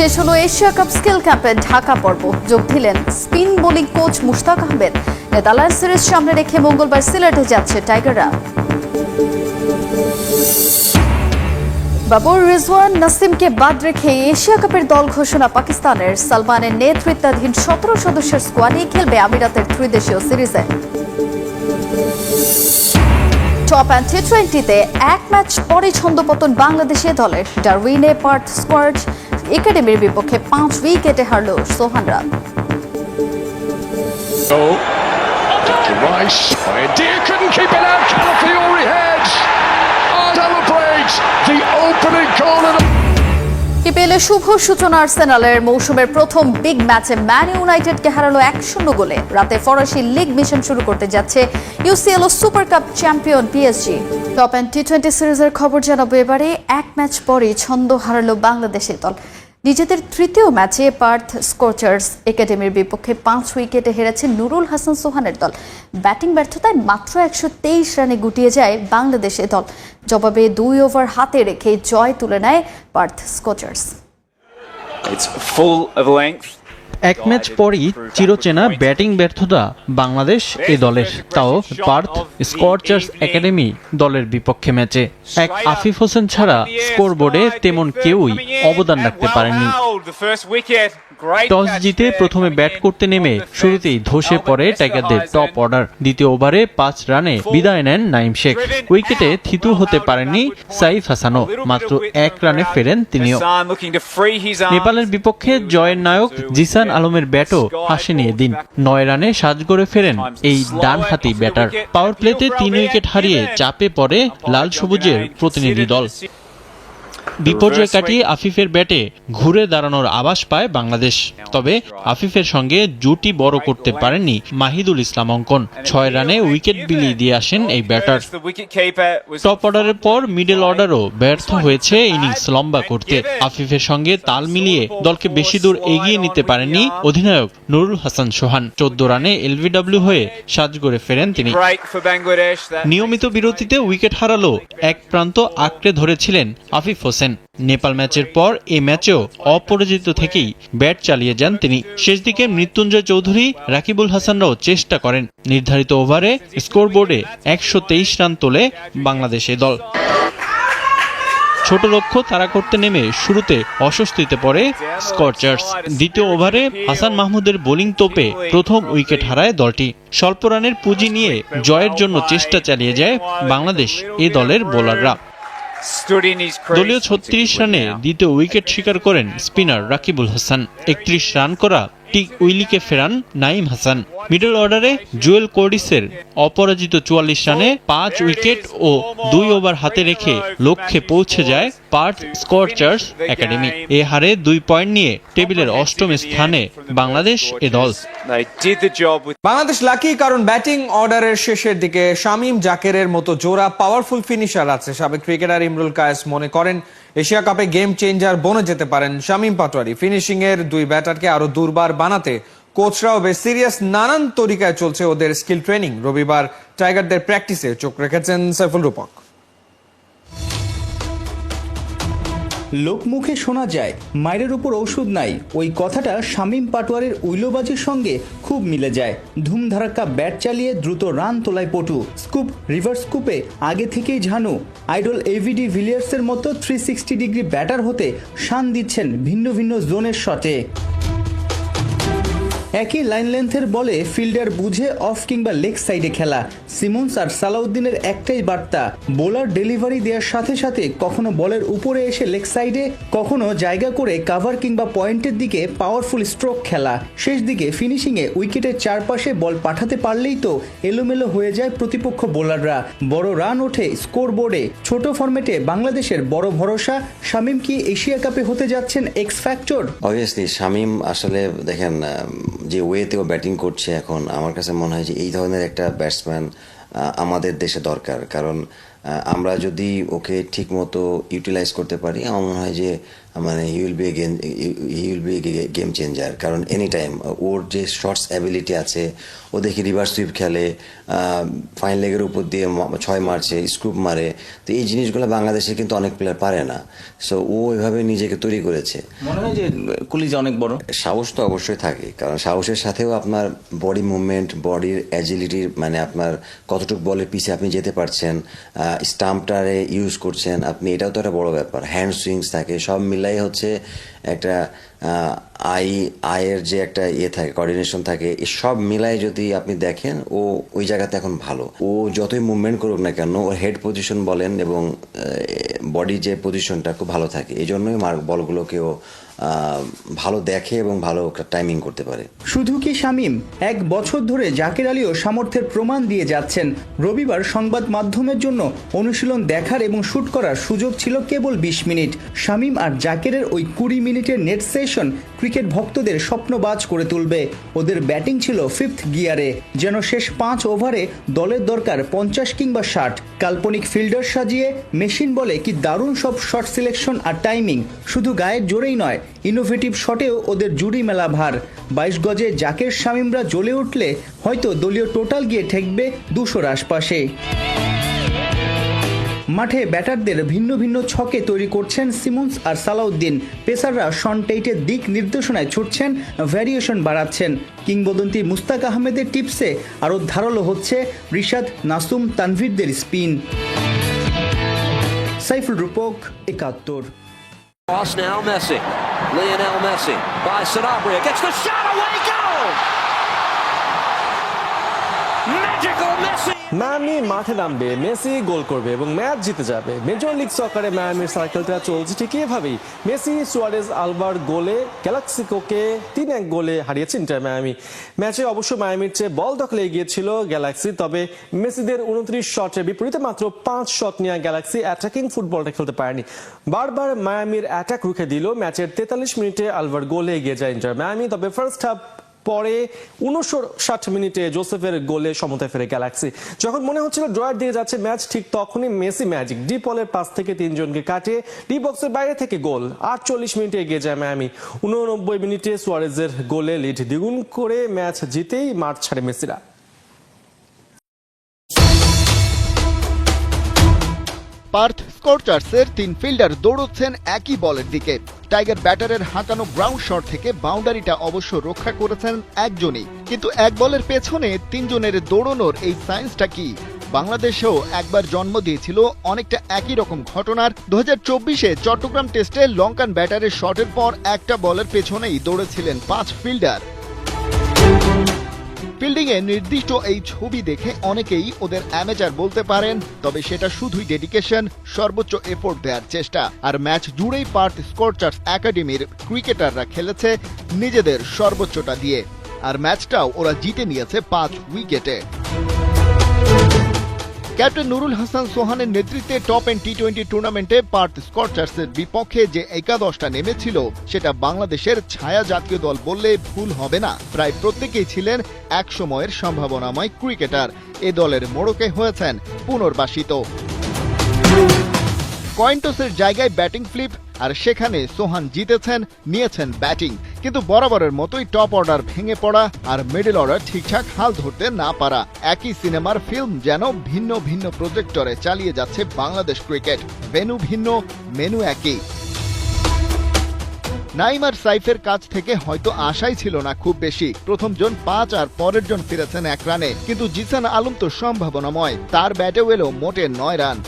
শেষ হলো Asia cup skill ক্যাম্পের ঢাকা পর্ব। যোগ দিলেন spin bowling coach Mushtaq Ahmed. Netherland series সামনে রেখে মঙ্গলবার সিলেটে যাচ্ছে টাইগাররা বাবর রিজওয়ান নাসিমকে বাদ রেখে এশিয়া কাপের দল ঘোষণা পাকিস্তানের। সালমানের নেতৃত্বাধীন সতেরো সদস্যের স্কোয়াডই খেলবে আমিরাতের ত্রিদেশীয় সিরিজে। টপ অ্যান্ড টি টোয়েন্টিতে এক ম্যাচ পরে ছন্দপতন বাংলাদেশে দলের ডারউইনে পার্থ স্কোয়াড একাডেমির বিপক্ষে পাঁচ উইকেটে হারল সোহানরা. Rice. Deer couldn't keep it out. Calafiori heads. Celebrates the opening goal of the ইপিএলে শুভ সূচনা আর্সেনালের মৌসুমের প্রথম বিগ ম্যাচে ম্যান ইউনাইটেডকে হারালো এক শূন্য গোলে রাতে ফরাসি লিগ মিশন শুরু করতে যাচ্ছে UCL O super cup champion PSG top and T twenty সিরিজের খবর জানাব এবারে এক ম্যাচ পরেই ছন্দ হারালো বাংলাদেশের দল নিজেদের তৃতীয় ম্যাচে পার্থ স্কোচার্স একাডেমির বিপক্ষে পাঁচ উইকেটে হেরেছে নুরুল হাসান সোহানের দল। ব্যাটিং ব্যর্থতায় মাত্র একশো তেইশ রানে গুটিয়ে যায় বাংলাদেশের দল। জবাবে দুই ওভার হাতে রেখে জয় তুলে নেয় Perth Scorchers. It's full of length. এক ম্যাচ পরই চিরচেনা ব্যাটিং ব্যর্থতা বাংলাদেশ এ দলের, তাও পার্থ স্কোয়ারচার্স একাডেমি দলের বিপক্ষে ম্যাচে। এক আফিফ হোসেন ছাড়া স্কোরবোর্ডে তেমন কেউই অবদান রাখতে পারেননি টস জিতে প্রথমে ব্যাট করতে নেমে শুরুতেই ধসে পড়ে টাইগারদের টপ অর্ডার। দ্বিতীয় ওভারে পাঁচ রানে বিদায় নেন নাইম শেখ। উইকেটে থিতু হতে পারেননি সাইফ হাসানও, মাত্র এক রানে ফেরেন তিনিও। নেপালের বিপক্ষে জয়ের নায়ক জিসান আলমের ব্যাটও হাসেনি দিন। নয় রানে সাজ করে ফেরেন এই ডানহাতি ব্যাটার। পাওয়ার প্লেতে তিন উইকেট হারিয়ে চাপে পড়ে লাল সবুজের প্রতিনিধি দল। বিপর্যয় কাটিয়ে আফিফের ব্যাটে ঘুরে দাঁড়ানোর আভাস পায় বাংলাদেশ। তবে আফিফের সঙ্গে জুটি বড় করতে পারেননি মাহিদুল ইসলাম অঙ্কন। ছয় রানে উইকেট বিলিয়ে দিয়ে আসেন এই ব্যাটার। টপ অর্ডারের পর মিডল অর্ডারও ব্যর্থ হয়েছে ইনিংস লম্বা করতে। আফিফের সঙ্গে তাল মিলিয়ে দলকে বেশি দূর এগিয়ে নিতে পারেননি অধিনায়ক নুরুল হাসান সোহান। চোদ্দ রানে এলবিডব্লিউ হয়ে সাজ করে ফেরেন তিনি। নিয়মিত বিরতিতে উইকেট হারালো এক প্রান্ত আঁকড়ে ধরেছিলেন আফিফ হোসেন। নেপাল ম্যাচের পর এ ম্যাচেও অপরাজিত থেকেই ব্যাট চালিয়ে যান তিনি। শেষ দিকে মৃত্যুঞ্জয় চৌধুরী, রাকিবুল হাসানরাও চেষ্টা করেন। নির্ধারিত ওভারে স্কোরবোর্ডে একশো তেইশ রান তোলে বাংলাদেশে দল। ছোট লক্ষ্য তারা করতে নেমে শুরুতে অস্বস্তিতে পড়ে স্কচার্স দ্বিতীয় ওভারে হাসান মাহমুদের বোলিং তোপে প্রথম উইকেট হারায় দলটি। স্বল্প রানের পুঁজি নিয়ে জয়ের জন্য চেষ্টা চালিয়ে যায় বাংলাদেশ এ দলের বোলাররা। দলীয় ছত্রিশ রানে দ্বিতীয় উইকেট শিকার করেন স্পিনার রাকিবুল হাসান। একত্রিশ রান করা টি উইলিকে ফেরান নাইম হাসান। মিডল অর্ডারে জুয়েল কোর্ডিসের অপরাজিত চুয়াল্লিশ রানে পাঁচ উইকেট ও দুই ওভার হাতে রেখে লক্ষ্যে পৌঁছে যায় পার্থ স্কোরচার্স একাডেমি। এ হারে দুই পয়েন্ট নিয়ে টেবিলের অষ্টম স্থানে বাংলাদেশ এ দল। বাংলাদেশ লাকি, কারণ ব্যাটিং অর্ডারের শেষের দিকে শামীম জাকেরের মতো জোড়া পাওয়ারফুল ফিনিশার আছে সাবেক ক্রিকেটার ইমরুল কায়েস মনে করেন। এশিয়া কাপে গেম চেঞ্জার বনে যেতে পারেন শামীম পাটোয়ারি। ফিনিশিং এর দুই ব্যাটারকে আরও দুর্বার বানাতে কোচরাও বেশ সিরিয়াস নানান তরিকায় চলছে ওদের স্কিল ট্রেনিং রবিবার টাইগারদের প্র্যাকটিসে চোখ রেখেছেন সাইফুল রূপক। লোকমুখে শোনা যায়, মায়ের উপর ঔষধ নাই। ওই কথাটা শামীম পাটোয়ারের উইলোবাজির সঙ্গে খুব মিলে যায়। ধুমধারাক্কা ব্যাট চালিয়ে দ্রুত রান তোলায় পটু। স্কুপ রিভার্স স্কুপে আগে থেকেই ঝানু। আইডল এভিডি ভিলিয়ার্সের মতো থ্রি সিক্সটি ডিগ্রি ব্যাটার হতে শান দিচ্ছেন ভিন্ন ভিন্ন জোনের শটে। একই লাইন লেন্থের বলে ফিল্ডার বুঝে অফ কিংবা লেগ সাইডে খেলা। সিমন্স আর সালাউদ্দিনের একটাই বার্তা বোলার ডেলিভারি দেওয়ার সাথে সাথে কখনো বলের উপরে এসে লেগ সাইডে কখনো জায়গা করে কাভার কিংবা পয়েন্টের দিকে পাওয়ারফুল স্ট্রোক খেলা। শেষ দিকে ফিনিশিংয়ে উইকেটের চারপাশে বল পাঠাতে পারলেই তো এলোমেলো হয়ে যায় প্রতিপক্ষ বোলাররা বড় রান ওঠে স্কোর বোর্ডে ছোট ফরম্যাটে বাংলাদেশের বড় ভরসা। শামীম কি এশিয়া কাপে হতে যাচ্ছেন এক্স ফ্যাক্টর অবভিয়াসলি শামিম আসলে দেখেন যে ওয়েতে ও ব্যাটিং করছে এখন, আমার কাছে মনে হয় যে এই ধরনের একটা ব্যাটসম্যান আমাদের দেশে দরকার। কারণ আমরা যদি ওকে ঠিক মতো ইউটিলাইজ করতে পারি, আমার মনে হয় যে মানে he will be game he will be game changer কারণ এনি টাইম ওর যে শর্টস অ্যাবিলিটি আছে ও দেখি রিভার্স সুইপ খেলে ফাইন লেগের উপর দিয়ে ছয় মারছে স্কুপ মারে তো এই জিনিসগুলো বাংলাদেশে কিন্তু অনেক প্লেয়ার পারে না। সো ও এভাবে নিজেকে তৈরি করেছে। মনে হয় যে কলিজা অনেক বড়? সাহস তো অবশ্যই থাকে কারণ সাহসের সাথেও আপনার বডি মুভমেন্ট বডির অ্যাজিলিটির মানে আপনার কতটুকু বলের পিছে আপনি যেতে পারছেন স্টাম্পটারে ইউজ করছেন আপনি এটাও তো একটা বড় ব্যাপার। হ্যান্ড সুইংস থাকে সব মিলাই হচ্ছে একটা আই আয়ের যে একটা ইয়ে থাকে কোঅর্ডিনেশন থাকে সব মিলাই যদি আপনি দেখেন, ও ওই জায়গাতে এখন ভালো। ও যতই মুভমেন্ট করুক না কেন, ওর হেড পজিশন বলেন এবং বডি যে পজিশনটা খুব ভালো থাকে। এই জন্যই মার বলগুলোকেও ভালো দেখে এবং ভালো টাইমিং করতে পারে। শুধু কি শামীম? এক বছর ধরে জাকির আলীও সামর্থ্যের প্রমাণ দিয়ে যাচ্ছেন। রবিবার সংবাদ মাধ্যমের জন্য অনুশীলন দেখার এবং শুট করার সুযোগ ছিল কেবল বিশ মিনিট। শামীম আর জাকিরের ওই কুড়ি মিনিটের নেট সেশন ক্রিকেট ভক্তদের স্বপ্নবাজ করে তুলবে। ওদের ব্যাটিং ছিল ফিফথ গিয়ারে। যেন শেষ পাঁচ ওভারে দলের দরকার পঞ্চাশ কিংবা ষাট। কাল্পনিক ফিল্ডার সাজিয়ে মেশিন বলে কি দারুণ সব শট সিলেকশন আর টাইমিং। শুধু গায়ের জোরেই নয় ইনোভেটিভ শটেও ওদের জুড়ি মেলা ভার। বাইশ গজে জাকের শামিমরা জ্বলে উঠলে হয়তো দলীয় টোটাল গিয়ে ঠেকবে দুশোর আশপাশে। মাঠে ব্যাটারদের ভিন্ন ভিন্ন ছকে তৈরি করছেন সিমন্স আর সালাউদ্দিন পেসাররা শন টেইটের দিক নির্দেশনায় ছুটছেন ভ্যারিয়েশন বাড়াচ্ছেন কিংবদন্তি মুস্তাক আহমেদের টিপসে আরও ধারালো হচ্ছে রিশাদ নাসুম তানভীরদের স্পিন সাইফুল রূপক একাত্তর Cross now, Messi. Lionel Messi by Sanabria gets the shot away goal. Magical Messi. Miami মাঠে নামবে, মেসি গোল করবে এবং ম্যাচ জিতে যাবে। মেজর লিগ সকারে মায়ামির সার্কেলটা চলছে ঠিক এভাবেই। মেসি, সুয়ারেজ, আলবার গোলে, গ্যালাক্সিকোকে তিন এক গোলে হারিয়েছে ইন্টার মায়ামি। ম্যাচে অবশ্য মায়ামির চেয়ে বল দখলে এগিয়েছিল গ্যালাক্সি, তবে মেসিদের উনত্রিশ শটের বিপরীতে মাত্র পাঁচ শট নিয়ে গ্যালাক্সি অ্যাটাকিং ফুটবলটা খেলতে পারেনি। বারবার মায়ামির অ্যাটাক রুখে দিল ম্যাচের তেতাল্লিশ মিনিটে আলবার গোলে এগিয়ে যায় ইন্টার মায়ামি, তবে ফার্স্ট হাফ পরে উনষাট মিনিটে জোসেফের গোলে সমতায় ফেরে গ্যালাক্সি। যখন মনে হচ্ছিল ড্রয়ার দিয়ে যাচ্ছে ম্যাচ, ঠিক তখনই মেসি ম্যাজিক। ডি পলের পাস থেকে তিনজনকে কাটে ডি বক্সের বাইরে থেকে গোল। আটচল্লিশ মিনিটে এগিয়ে যায় ম্যামি। উননব্বই মিনিটে সোয়ারেজের গোলে লিড দ্বিগুণ করে ম্যাচ জিতেই মাঠ ছাড়ে মেসিরা। পার্থ স্কোরচার্সের তিন ফিল্ডার দৌড়চ্ছেন একই বলের দিকে। টাইগার ব্যাটারের হাঁকানো গ্রাউন্ড শট থেকে বাউন্ডারিটা অবশ্য রক্ষা করেছেন একজনই। কিন্তু এক বলের পেছনে তিনজনের দৌড়নোর এই সায়েন্সটা কি? বাংলাদেশেও একবার জন্ম দিয়েছিল অনেকটা একই রকম ঘটনার। দু হাজার চব্বিশে চট্টগ্রাম টেস্টে লঙ্কান ব্যাটারের শটের পর একটা বলের পেছনেই দৌড়েছিলেন পাঁচ ফিল্ডার। ফিল্ডিং এ নির্দিষ্ট এই ছবি দেখে অনেকেই ওদের অ্যামেচার বলতে পারেন, তবে সেটা শুধুই ডেডিকেশন, সর্বোচ্চ এফোর্ট দেওয়ার চেষ্টা। আর ম্যাচ জুড়েই পার্থ স্কোরচার্স একাডেমির ক্রিকেটাররা খেলেছে নিজেদের সর্বোচ্চটা দিয়ে। আর ম্যাচটাও ওরা জিতে নিয়েছে পাঁচ উইকেটে। ক্যাপ্টেন নুরুল হাসান সোহানের নেতৃত্বে টপ এন্ড টি টোয়েন্টি টুর্নামেন্টে পার্থ স্কটচার্সের বিপক্ষে যে একাদশটা নেমেছিল, সেটা বাংলাদেশের ছায়া জাতীয় দল বললে ভুল হবে না। প্রায় প্রত্যেকেই ছিলেন এক সময়ের সম্ভাবনাময় ক্রিকেটার। এ দলের মোড়কে হয়েছেন পুনর্বাসিত। কয়েন্টসের জায়গায় ব্যাটিং ফ্লিপ আর সেখানে সোহান জিতেছেন, নিয়েছেন ব্যাটিং। কিন্তু বরাবরের মতোই টপ অর্ডার ভেঙে পড়া আর মিডল অর্ডার ঠিকঠাক হাল ধরতে না পারা। একই সিনেমার ফিল্ম যেন ভিন্ন ভিন্ন প্রজেক্টরে চালিয়ে যাচ্ছে বাংলাদেশ ক্রিকেট। ভেনু ভিন্ন, মেনু একই। নাইম আর সাইফের কাছ থেকে হয়তো আশাই ছিল না খুব বেশি। প্রথম জন পাঁচ আর পরের জন ফিরেছেন এক রানে। কিন্তু জিসান আলম তো সম্ভাবনাময়। তার ব্যাটেও এলো মোটে নয় রান।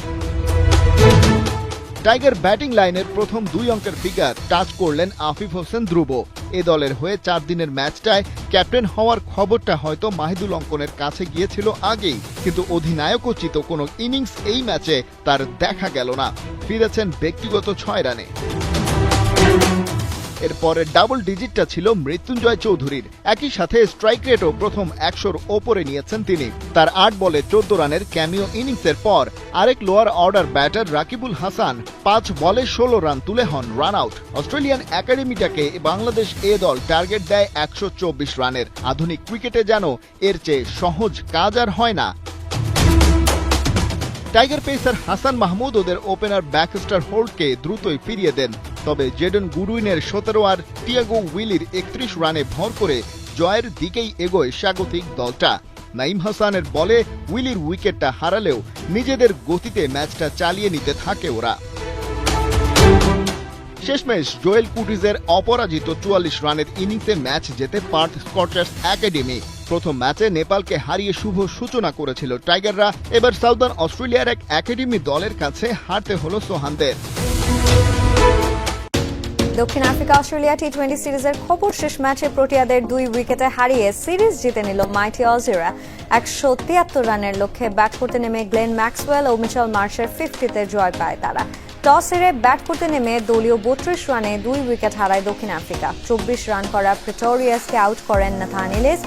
টাইগার ব্যাটিং লাইনের প্রথম দুই অঙ্কের ফিগার টাচ করলেন আফিফ হোসেন ধ্রুব। এ দলের হয়ে চার দিনের ম্যাচটায় ক্যাপ্টেন হওয়ার খবরটা হয়তো মাহিদুল অঙ্কনের কাছে গিয়েছিল আগেই, কিন্তু অধিনায়ক উচিত কোনো ইনিংস এই ম্যাচে তার দেখা গেল না। ফিরেছেন ব্যক্তিগত ছয় রানে। এরপরে ডাবল ডিজিটটা ছিল মৃত্যুঞ্জয় চৌধুরীর। একই সাথে স্ট্রাইক রেটও প্রথম একশোর ওপরে নিয়েছেন তিনি। তার আট বলে চোদ্দ রানের ক্যামিও ইনিংসের পর আরেক lower order batter Rakibul Hasan পাঁচ বলে ষোলো রান তুলে হন রান আউট অস্ট্রেলিয়ান একাডেমিটাকে বাংলাদেশ এ দল টার্গেট দেয় একশো চব্বিশ রানের। আধুনিক ক্রিকেটে যেন এর চেয়ে সহজ কাজ আর হয় না। টাইগার পেসার হাসান মাহমুদ ওদের ওপেনার ব্যাকস্টার হোল্ডকে দ্রুতই ফিরিয়ে দেন। তবে জেডন গুডউইনের সতেরো আর টিয়াগো উইলির একত্রিশ রানে ভর করে জয়ের দিকেই এগোয় স্বাগতিক দলটা। নাইম হাসানের বলে উইলির উইকেটটা হারালেও নিজেদের গতিতে ম্যাচটা চালিয়ে নিতে থাকে ওরা। শেষমেশ জোয়েল কুটিজের অপরাজিত চুয়াল্লিশ রানের ইনিংসে ম্যাচ জেতে পার্থ স্কচার্স একাডেমি। প্রথম ম্যাচে নেপালকে হারিয়ে শুভ সূচনা করেছিল টাইগাররা, এবার সাউদার্ন অস্ট্রেলিয়ার এক একাডেমি দলের কাছে হারতে হলো সোহানদের। দক্ষিণ আফ্রিকা, অস্ট্রেলিয়া টি টোয়েন্টি সিরিজের খবর শেষ ম্যাচে প্রোটিয়াদের দুই উইকেটে হারিয়ে সিরিজ জিতে নিল মাইটি অজিরা। একশো তিয়াত্তর রানের লক্ষ্যে ব্যাট করতে নেমে গ্লেন ম্যাক্সওয়েল ও মিচেল মার্শের ফিফটিতে জয় পায় তারা। টস হেরে ব্যাট করতে নেমে দলীয় বত্রিশ রানে দুই উইকেট হারায় দক্ষিণ আফ্রিকা। চব্বিশ রান করা প্রিটোরিয়াসকে আউট করেন নাথান ইলিস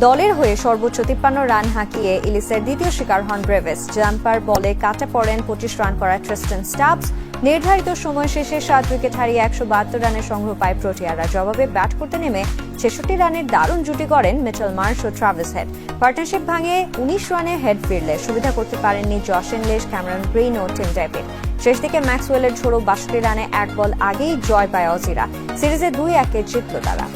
দলের হয়ে সর্বোচ্চ তিপ্পান্ন রান হাঁকিয়ে ইলিসের দ্বিতীয় শিকার হন ব্রেভেস। জাম্পার বলে কাটে পড়েন পঁচিশ রান করা ট্রিস্টেন স্টাবস। নির্ধারিত সময় শেষে সাত উইকেট হারিয়ে একশো বাহাত্তর রানের সংগ্রহ পায় প্রোটিয়ারা। জবাবে ব্যাট করতে নেমে ছেষট্টি রানের দারুণ জুটি করেন মিচেল মার্শ ও ট্রাভেস হেড। পার্টনারশিপ ভাঙে উনিশ রানে হেড ফিরলে। সুবিধা করতে পারেননি জশেন লেস ক্যামেরন গ্রিন ও টিম ডেভিড। শেষ দিকে ম্যাক্সওয়েলের ঝোড়ো বাষট্টি রানে এক বল আগেই জয় পায় অজিরা। সিরিজে দুই একে জিতল তারা।